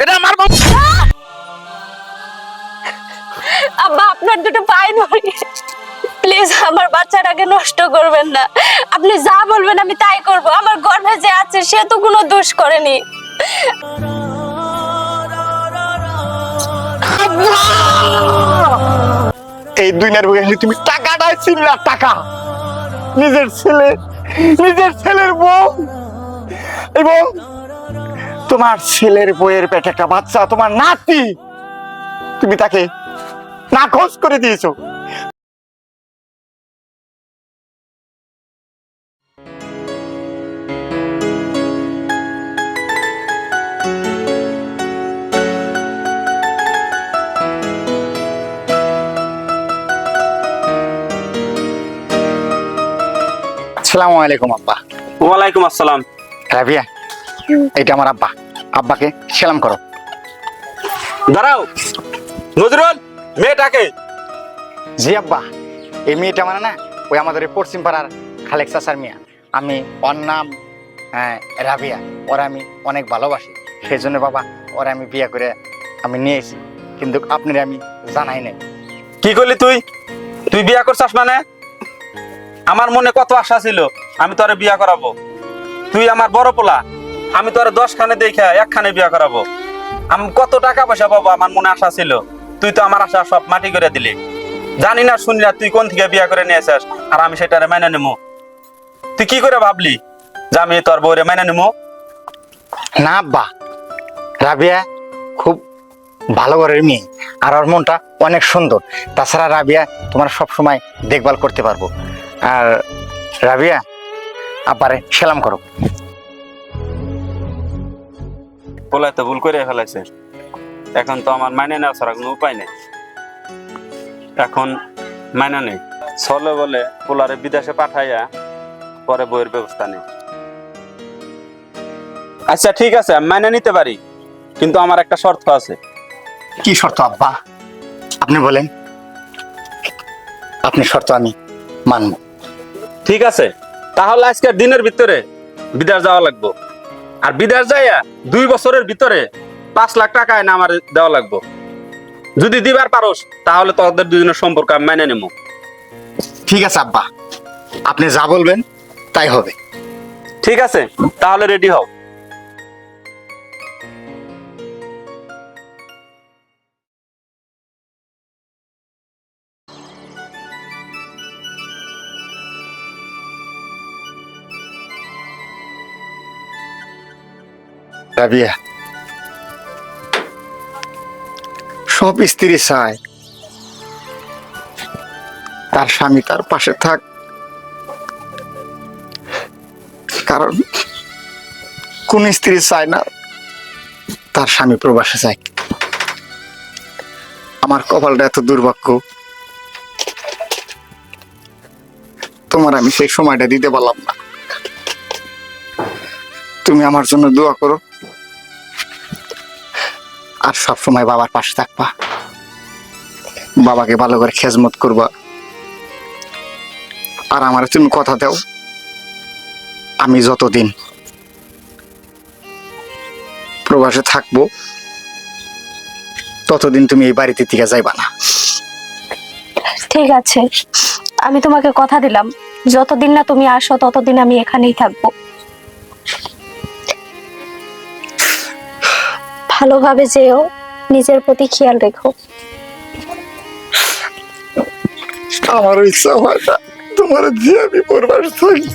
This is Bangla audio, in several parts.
এটা আমার বউ আব্বা আপনার দুটো পায়ে ধরি। প্লিজ আমার বাচ্চাটাকে নষ্ট করবেন না। আপনি যা বলবেন আমি তাই করব। আমার গর্ভে যে আছে সে তো কোনো দোষ করেনি। এই দুনিয়ার বুকে তুমি টাকাটাই ছিলা টাকা। নিজের ছেলে নিজের ছেলের বউ। এবং তোমার ছেলের বইয়ের পেটে একটা বাচ্চা তোমার নাতি। তুমি তাকে নাকচ করে দিয়েছ। আসসালামু আলাইকুম আব্বা। ওয়ালাইকুম আসসালাম। রাবিয়া এটা আমার আব্বা। আব্বাকে সালাম করো। দাঁড়াও। নজরুল মেয়েটাকে। জি আব্বা এই মেয়েটা মানে না ওই আমাদের এই পশ্চিম পাড়ার খালেক চাচার মিয়া। আমি ওর নাম রাবিয়া। ওরা আমি অনেক ভালোবাসি। সেই জন্য বাবা ওরা আমি বিয়ে করে আমি নিয়েছি কিন্তু আপনার আমি জানাই নাই। কি করলি তুই? তুই বিয়া করছাস মানে? আমার মনে কত আশা ছিল আমি তোরে বিয়া করাবো। তুই আমার বড় পোলা। আমি তোরে দশ খানে দেখে একখানে বিয়া করাবো। আমি কত টাকা পয়সা পাবো, আমার মনে আশা ছিল। তুই তো আমার আশা সব মাটি করে দিলি। জানি না, শুনি না, তুই কোন থেকে বিয়া করে নিয়ে আসিস আর আমি সেটারে মেনে নেব তুই কি করে ভাবলি যে আমি তোর বউরে মেনে নেব না আব্বা, রাবিয়া খুব ভালো ঘরের মেয়ে, আর ওর মনটা অনেক সুন্দর। তাছাড়া রাবিয়া, তোমার সব সময় দেখভাল করতে পারব। আর রাবিয়া, আব্বারে সালাম করো। পোলায় তো ভুল করে ফেলাইছে। এখন তো আমার মাইনে নেওয়া ছাড়া কোনো উপায় নেই। এখন মাইনা নেই। চলে বলে পোলারে বিদেশে পাঠাইয়া পরে বইয়ের ব্যবস্থা নেই। আচ্ছা ঠিক আছে আমি মাইনে নিতে পারি কিন্তু আমার একটা শর্ত আছে। কি শর্ত আব্বা? আপনি বলেন। আপনি শর্ত আমি মানব। ঠিক আছে তাহলে আজকের দিনের ভিতরে বিদেশ যাওয়া লাগবো। আর বিদেশ যাইয়া দুই বছরের ভিতরে পাঁচ লাখ টাকা এনে আমার দেওয়া লাগবো। যদি দিবার পারোস তাহলে তোদের দুজনের সম্পর্ক আমি মেনে নেব। ঠিক আছে আব্বা। আপনি যা বলবেন তাই হবে। ঠিক আছে তাহলে রেডি হও। রাবিয়া সব স্ত্রী চায়। তার স্বামী তার পাশে থাক। কারণ কোন স্ত্রী চায় না, তার স্বামী প্রবাসে যায়। আমার কপালটা এত দুর্ভাগ্য। তোমার আমি সেই সময়টা দিতে পারলাম না। তুমি আমার জন্য দোয়া করো। আর সব সময় বাবার পাশে থাকবা। বাবাকে ভালো করে খেজমত করবা। আর আমার তুমি কথা দাও। আমি যতদিন প্রবাসে থাকব, ততদিন তুমি এই বাড়িতে থেকে যাইবা না। ঠিক আছে। আমি তোমাকে কথা দিলাম। যতদিন না তুমি আসো, ততদিন আমি এখানেই থাকব। ভালোভাবে যেও, নিজের প্রতি খেয়াল রেখো। আমার ইচ্ছা হয় না তোমার দিয়ে আমি পরিবার থাকি।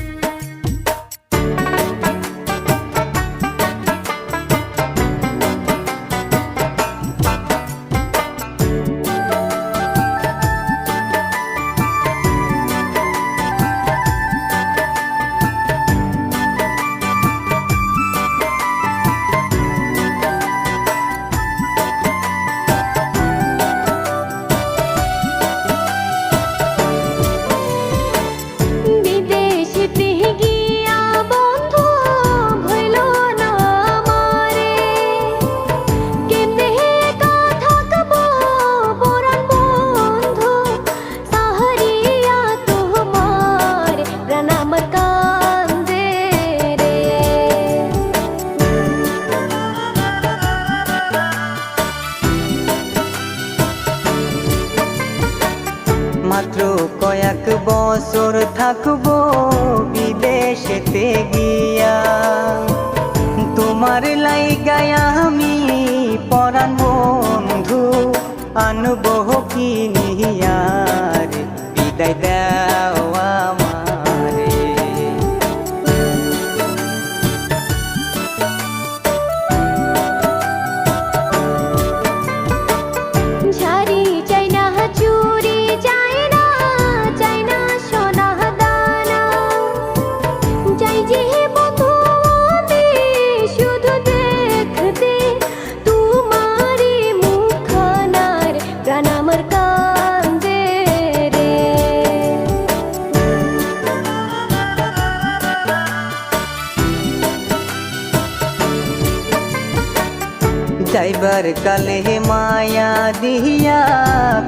যাইবার কালে মায়া দিয়া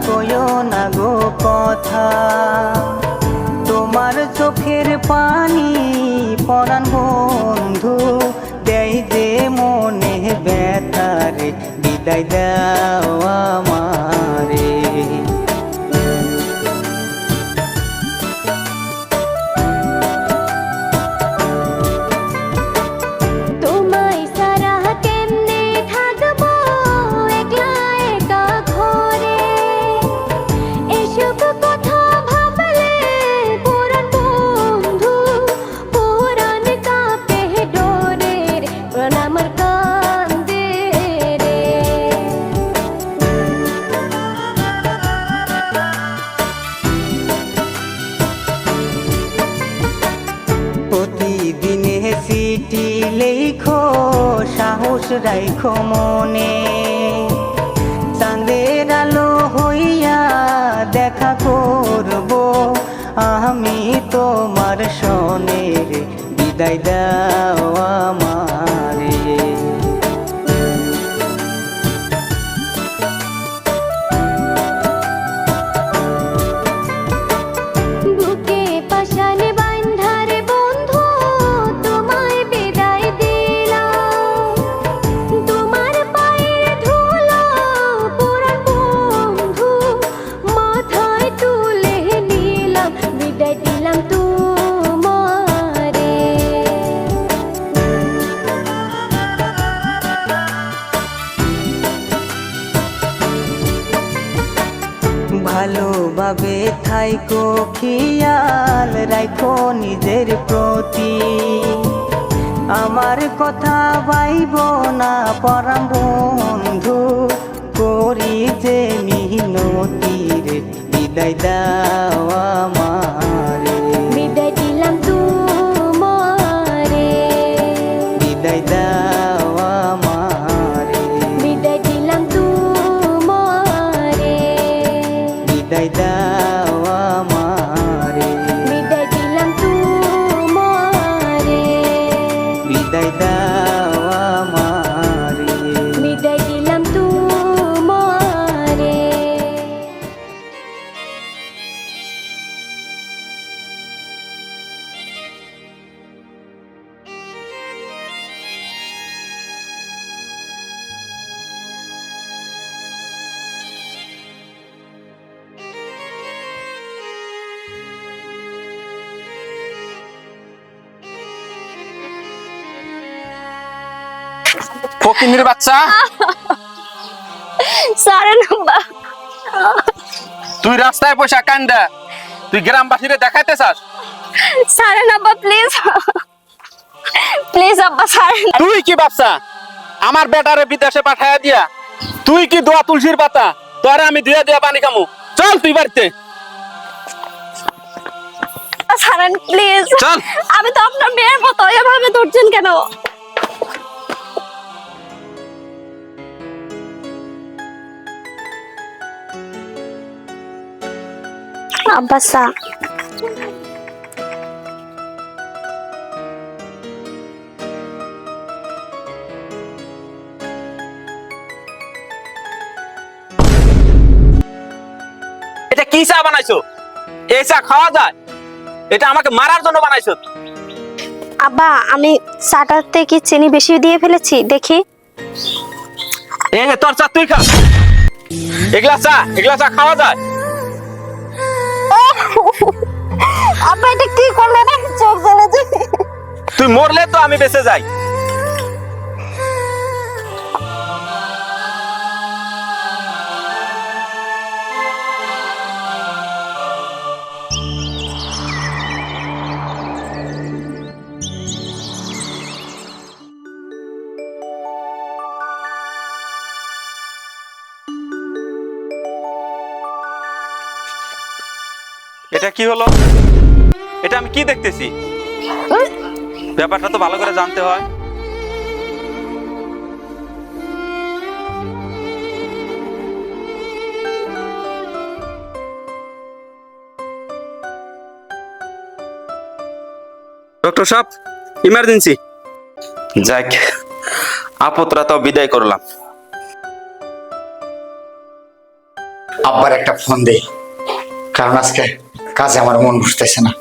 কয়ো না গো কথা তোমার চোখের পানি পরাণ বন্ধু দেয় যে মনে ব্যথারে বিদায় দাও চাঁদের আলো হইয়া দেখা করব। আমি তোমার সনের বিদায় দাও আমারে ভালোভাবে থাইকো, খেয়াল রাখো নিজের প্রতি। আমার কথা বাইব না পরাম বন্ধু, করি যে মিহিনতির বিদায় দাও আমারে। ফকিনির বাচ্চা? সারেন তুই রাস্তায় পয়সা কান্দা। তুই গ্রামবাসীরে দেখাইতে চাস? সারেন আব্বা প্লিজ প্লিজ আব্বা সারেন তুই কি বাচ্চা? আমার বেটারে বিদেশে পাঠাইয়া দিয়া। তুই কি দোয়া তুলসীর পাতা? তোরে আমি দুয়া দিয়া পানি খামু। চল তুই বাড়িতে। সারেন প্লিজ চল। আমি তো আপনার মেয়ের মতো। এভাবে ধরছেন কেন? আব্বাসা। এটা কি চা বানাইছো? এই চা খাওয়া যায়? এটা আমাকে মারার জন্য বানাইছো। আব্বা আমি চাটাতে কি চিনি বেশি দিয়ে ফেলেছি দেখি। এ তোর চা তুই খা। এগুলা চা এগুলা চা খাওয়া যায়? আব্বা এটা কি করলেন? চোখ জ্বলে তুই মরলে তো আমি বেঁচে যাই। এটা কি হলো? কি দেখতেছি? ব্যাপারটা তো ভালো করে জানতে হয়। ডক্টর সাহেব ইমার্জেন্সি যাক আপতরা তো বিদায় করলাম। আব্বার একটা ফোন দে কারণ আজকে কাজে আমার মন বসতেছে না।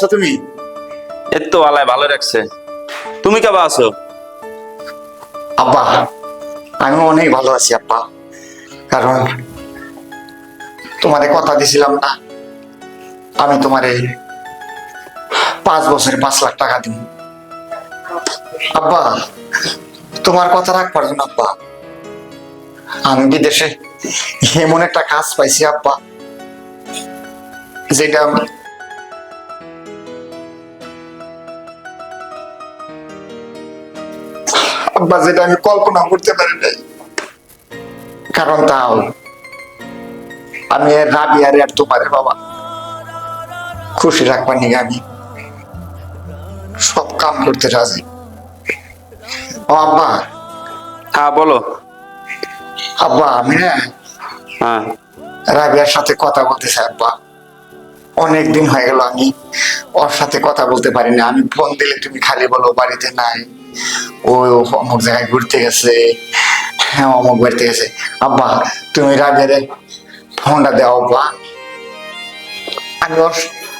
আছো তুমি? এই তো ভালো রাখছে। তুমি কেবা আছো? আব্বা আমি অনেক ভালো আছি আব্বা। কারণ তোমারে কথা দিছিলাম না। আমি তোমারে পাঁচ বছরে পাঁচ লাখ টাকা দিব আব্বা তোমার কথা রাখ পারছ না আব্বা। আমি বিদেশে এমন একটা কাজ পাইছি আব্বা যেটা আব্বা যেটা আমি কল্পনা করতে পারি নাই। কারণ তাও আমি আর রাবি আর আর তোমারে বাবা। খুশি রাখবার নিয়ে আমি। সব কাম করতে রাজি। ও আব্বা। হ্যাঁ বলো। আব্বা আমি না হ্যাঁ। রাবিয়ার সাথে কথা বলতে চাই আব্বা। অনেক দিন হয়ে গেল আমি ওর সাথে কথা বলতে পারি না। আমি ফোন দিলে তুমি খালি বলো বাড়িতে নাই। ও অমুক জায়গায় ঘুরতে গেছে। হ্যাঁ অমুক বাড়িতে গেছে। আব্বা তুমি রাবিয়ারে ফোনটা দাও আব্বা। আমি ওর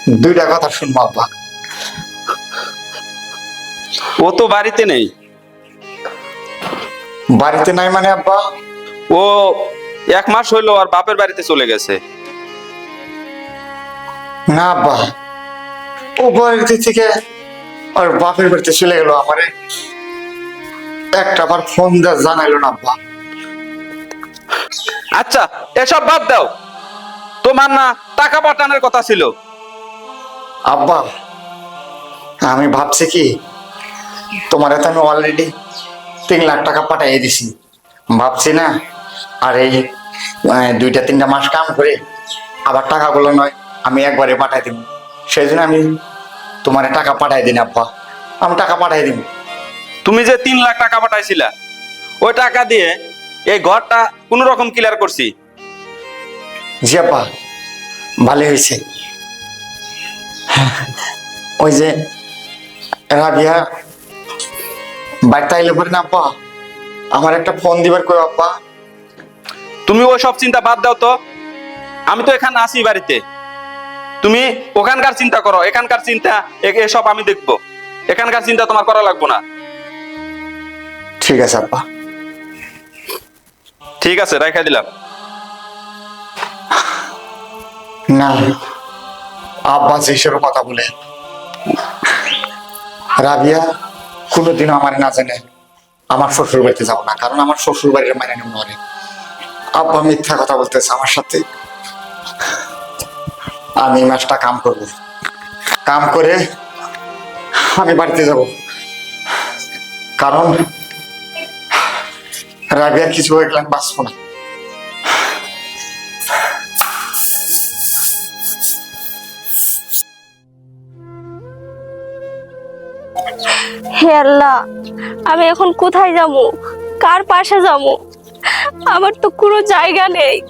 দুইটা কথা শুনব আব্বা। ও তো বাড়িতে নেই। বাড়িতে নাই মানে আব্বা? ও এক মাস হইল আর বাপের বাড়িতে চলে গেছে। না আব্বা। ও বাড়িতে থেকে আর বাপের বাড়িতে চলে গেল আমারে। একটা আবার ফোন দেওয়া জানাইলো না আব্বা আচ্ছা এসব বাদ দাও। তোমার না টাকা পাঠানোর কথা ছিল। আব্বা আমি ভাবছি কি তোমার তো আমি অলরেডি তিন লাখ টাকা পাঠিয়ে দিছি। ভাবছি না আর এই দুইটা তিনটা মাস কাম করে আবার টাকাগুলো নয় আমি একবারে পাঠাই দিব। সেই জন্য আমি তোমার টাকা পাঠাই দিন আব্বা। আমি টাকা পাঠাই দিব। তুমি যে তিন লাখ টাকা পাঠাইছিলা ওই টাকা দিয়ে এই ঘরটা কোন রকম ক্লিয়ার করছি। জি আব্বা। ভালো হয়েছে। ওই যে রাবিয়া বাড়িতে আইলে পরে না আব্বা? আমার একটা ফোন দিবার কই আব্বা? তুমি ওই সব চিন্তা বাদ দাও তো। আমি তো এখানে আসি বাড়িতে। তুমি ওখানকার চিন্তা করো এখানকার চিন্তা এসব আমি দেখব। এখানকার চিন্তা তোমার করা লাগবো না। ঠিক আছে আব্বা। ঠিক আছে রেখে দিলাম। না আব্বা যে হিসেবে কথা বলে। রাবিয়া কোনোদিনও আমার না জানে আমার শ্বশুর বাড়িতে যাব না কারণ আমার শ্বশুর বাড়ির মানে নেব না আব্বা মিথ্যা কথা বলতেছে আমার সাথে। আমি মাসটা কাম করব। কাম করে আমি বাড়িতে যাব। কারণ রাবিয়া কিছু গেলে আমি না। হে আল্লাহ, আমি এখন কোথায় যাব? কার পাশে যাব? আমার তো কোনো জায়গা নেই।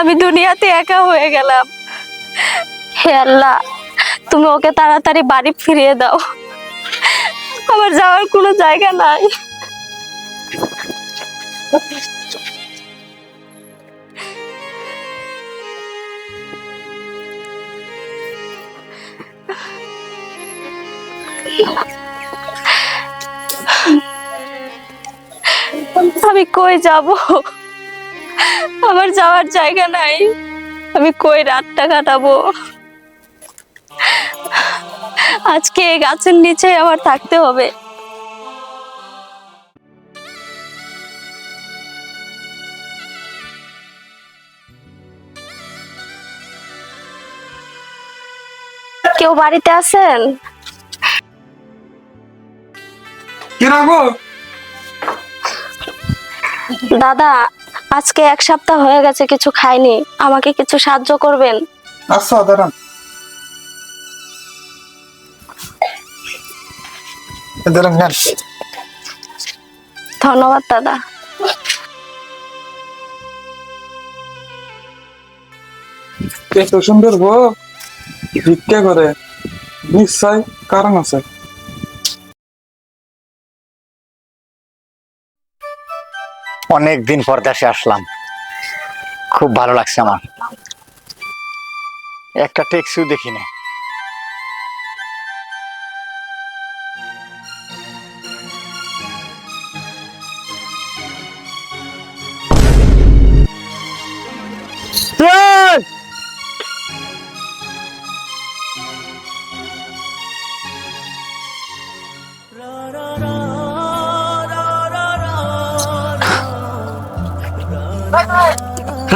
আমি দুনিয়াতে একা হয়ে গেলাম। হে আল্লাহ, তুমি ওকে তাড়াতাড়ি বাড়ি ফিরিয়ে দাও। আমার যাওয়ার কোনো জায়গা নাই। আমি কই যাব? আমার যাওয়ার জায়গা নাই। আমি কই রাতটা কাটাবো? আজকে গাছের নিচে আমার থাকতে হবে। কেউ বাড়িতে আছেন? দাদা আজকে এক সপ্তাহ হয়ে গেছে কিছু খাইনি। আমাকে কিছু সাহায্য করবেন? আচ্ছা দাঁড়ান। দাঁড়ান নেন। ধন্যবাদ দাদা। এত সুন্দর গো ভিক্ষা করে। নিশ্চয় কারণ আছে। অনেক দিন পর দেশে আসলাম। খুব ভালো লাগছে আমার। একটা টেক্সিও দেখি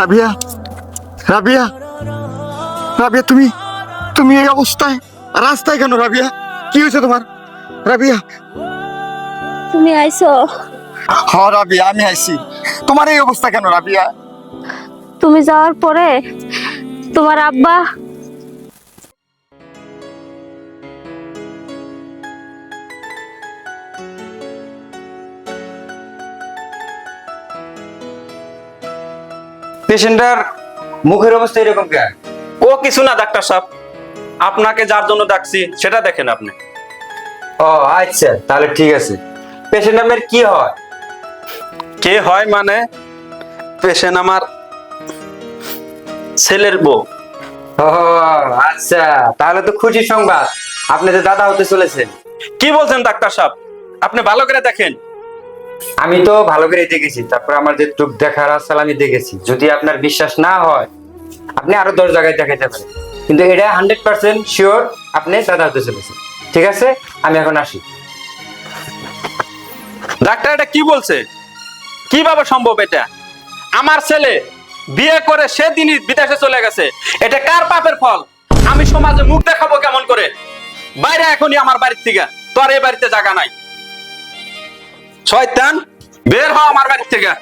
রাবিয়া রাবিয়া রাবিয়া তুমি তুমি এই অবস্থায় রাস্তায় কেন রাবিয়া? কি হয়েছে তোমার? রাবিয়া। তুমি আইছো? হ রাবিয়া আমি আইছি। তোমার এই অবস্থা কেন রাবিয়া? তুমি যাওয়ার পরে তোমার আব্বা পেশেন্টার মুখের অবস্থা এরকম কেন? ও কিছু না ডাক্তার সাহেব। আপনাকে যার জন্য ডাকছি সেটা দেখেন আপনি। ও আচ্ছা তাহলে ঠিক আছে। পেশেন্ট আপনার কি হয়? কে হয় মানে? পেশেন্ট আমার ছেলের বউ। ও আচ্ছা তাহলে তো খুশি সংবাদ। আপনি তো দাদা হতে চলেছেন। কি বলছেন ডাক্তার সাহেব? আপনি ভালো করে দেখেন। আমি তো ভালো করে দেখেছি। তারপর আমার যে চোখ দেখার আসাল আমি দেখেছি। যদি আপনার বিশ্বাস না হয়, আপনি আরও দশ জায়গায় দেখাইতে পারেন। কিন্তু এটা হান্ড্রেড পার্সেন্ট শিওর আপনি দাদা হতে চলেছেন। ঠিক আছে? আমি এখন আসি। ডাক্তার, এটা কি বলছে? কীভাবে সম্ভব এটা? আমার ছেলে বিয়ে করে সেদিনই বিদেশে চলে গেছে। এটা কার পাপের ফল? আমি সমাজে মুখ দেখাবো কেমন করে? বাইরে এখনই আমার বাড়ির থেকে। তোর এই বাড়িতে জায়গা নাই। শয়তান, বের হ আমার বাড়ি থেকে।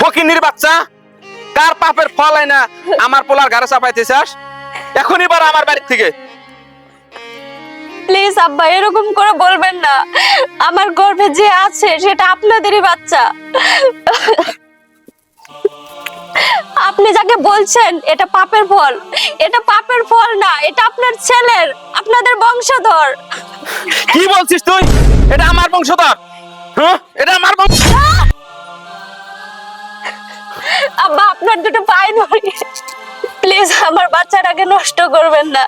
ফকিনির বাচ্চা, কার পাপের ফল হয় না আমার পোলার ঘরে চাপাইতে চাস এখনই বার আমার বাড়ির থেকে। প্লিজ আব্বা, এরকম করে বলবেন না। আমার গর্ভে যে আছে, সেটা আপনাদেরই বাচ্চা। আপনি যাকে বলছেন এটা পাপের ফল। এটা পাপের ফল না এটা আপনার ছেলের আপনাদের বংশধর। কি বলছিস তুই? এটা আমার বংশধর। হ্যাঁ? এটা আমার বংশ আব্বা আপনার দুটো পায়ে ধরি প্লিজ আমার বাচ্চাটাকে নষ্ট করবেন না।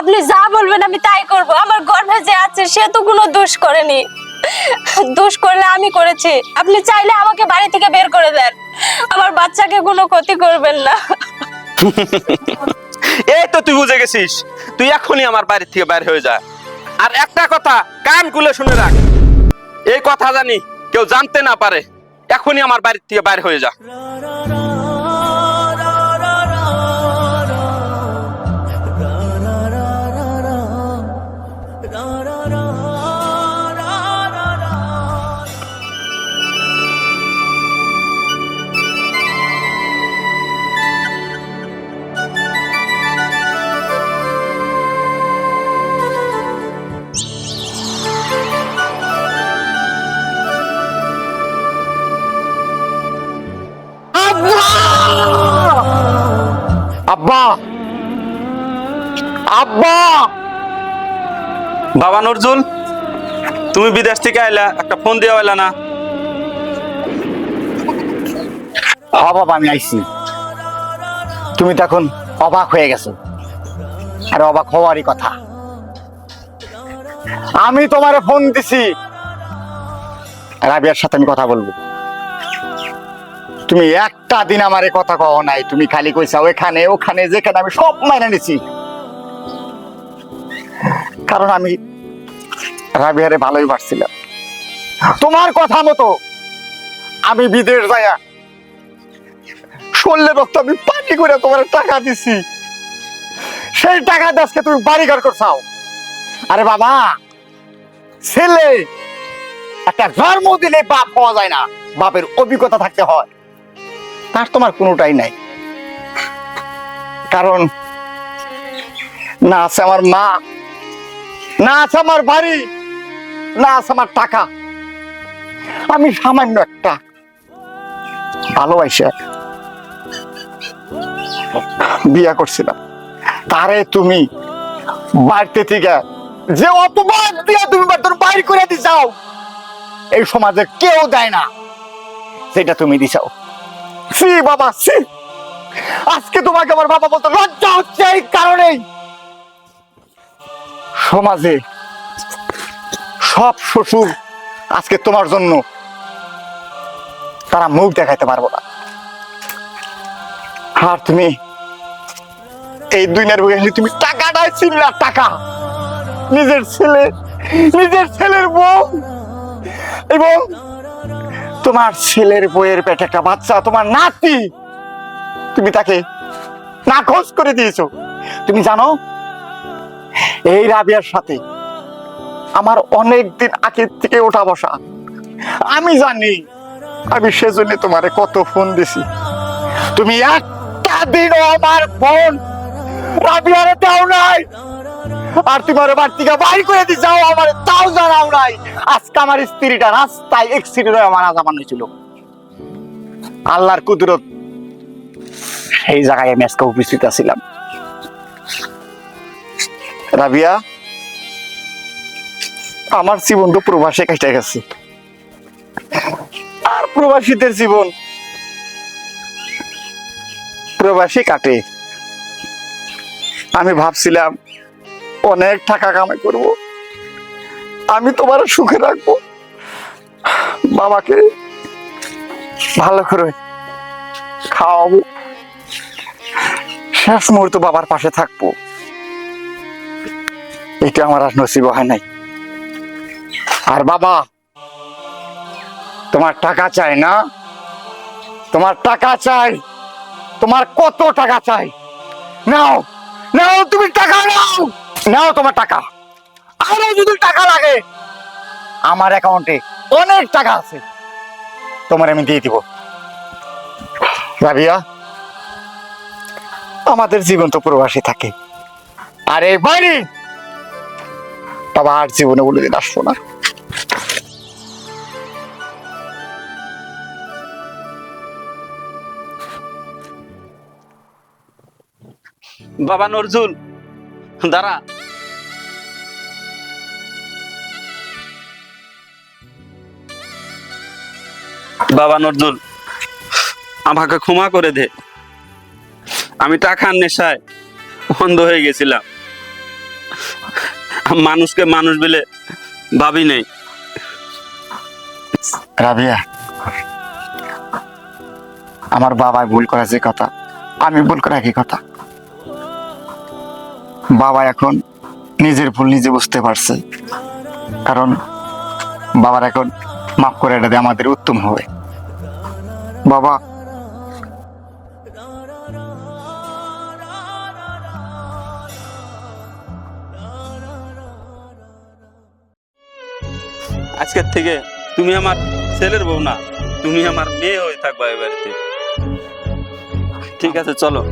আপনি যা বলবেন আমি তাই করব। আমার গর্ভে যে আছে সে তো কোনো দোষ করেনি। দোষ করলে আমি করেছি। আপনি চাইলে আমাকে বাড়ি থেকে বের করে দেন। আমার বাচ্চাকে কোনো ক্ষতি করবেন না। এই তো তুই বুঝে গেছিস। তুই এখনই আমার বাড়ির থেকে বাইরে হয়ে যা। আর একটা কথা কান খুলে শুনে রাখ। এই কথা জানি কেউ জানতে না পারে। এখনই আমার বাড়ির থেকে বাইরে হয়ে যা। আব্বা! বাবা নজরুল, তুমি বিদেশ থেকে আইলা, একটা ফোন দিয়ে আইলা না। হ বাবা, আমি আইছি। তুমি তখন অবাক হয়ে গেছো। আর অবাক হওয়ারই কথা। আমি তোমারে ফোন দিছি। রাবিয়ার সাথে আমি কথা বলব। তুমি একটা দিন আমারে কথা কও নাই। তুমি খালি কইছা ওখানে ওখানে, যেখানে আমি সব মাইনে নিছি। কারণ আমি রাবিয়ারে ভালোই পারছিলাম। তোমার কথা মতো আমি বিদেশ যায়া শরীরে রক্ত আমি পানি করে তোমার টাকা দিছি। সেই টাকা আজকে তুমি বাড়ি ঘর করছাও। আরে বাবা, ছেলে, একটা জন্ম দিলে বাপ হওয়া যায় না, বাপের অভিজ্ঞতা থাকতে হয়। তার তোমার কোনোটাই নাই। কারণ না, আছে আমার মা। না আছে আমার বাড়ি, না আছে আমার টাকা। আমি সামান্য একটা ভালোবাসা বিয়া করছিলাম। তারে তুমি বাড়তে থেকে যে অপবাদ দিয়া তুমি তোর বাইর করে দিছাও এই সমাজে কেউ দেয় না। সেটা তুমি দিছাও সি বাবা সি আজকে তোমাকে আমার বাবা বলতো লজ্জা হচ্ছে এই কারণেই। সমাজে সব শ্বশুর আজকে তোমার জন্য তারা মুখ দেখাইতে পারব না। আর তুমি এই দুনিয়ার বুকে তুমি টাকাটা ছিলা টাকা। নিজের ছেলে, নিজের ছেলের বউ। এবং তোমার ছেলের বইয়ের পেটে একটা বাচ্চা, তোমার নাতি। তুমি তাকে নাকচ করে দিয়েছ। তুমি জানো এই রাবিয়ার সাথে আমার অনেক দিন আগের থেকে ওঠা বসা। আমি জানি, আমি সেজন্য তোমারে কত ফোন দিছি। তুমি একটা দিনও আমার ফোন রাবিয়ারে দাও নাই। আর তোমার বাড়ি থেকে বাইর করে দি, যাও আমার, তাও জানাও নাই। আজকে আমার স্ত্রীটা রাস্তায় এক্সিডেন্ট হয়ে মারা যাবার হয়েছিল আল্লাহর কুদরত, এই জায়গায় আমি আজকে উপস্থিত আছিলাম। রাবিয়া, আমার জীবন তো প্রবাসে কেটে গেছে। আর প্রবাসীদের জীবন প্রবাসী কাটে। আমি ভাবছিলাম, অনেক টাকা কামাই করব। আমি তোমার সুখে রাখব। বাবাকে ভালো করে খাওয়াবো। শেষ মুহূর্ত বাবার পাশে থাকব। এটা আমার আর নসিব হয় নাই। আর বাবা, তোমার টাকা চাই না? তোমার টাকা চাই, তোমার কত টাকা চাই? নাও নাও, তুমি টাকা নাও। নাও তোমার টাকা। আরও যদি টাকা লাগে, আমার অ্যাকাউন্টে অনেক টাকা আছে। তোমার আমি দিয়ে দিব। রাবিয়া, আমাদের জীবন তো প্রবাসী থাকে। আরে বাড়ি বাবা আর জীবনে বলে দিন, আসব না। বাবা নজরুল, দাঁড়া। বাবা নজরুল, আমাকে ক্ষমা করে দে। আমি টাকার নেশায় বন্ধ হয়ে গেছিলাম। মানুষকে মানুষ বলে ভাবি নেই। রাবিয়া, আমার বাবাই ভুল করা যে কথা, আমি ভুল করা কি কথা? বাবা এখন নিজের ভুল নিজে বুঝতে পারছে। কারণ বাবার এখন মাফ করে এটা আমাদের উত্তম হবে। বাবা আজকের থেকে তুমি আমার ছেলের বউ না, তুমি আমার মেয়ে হয়ে থাকবা এ বাড়িতে। ঠিক আছে, চলো।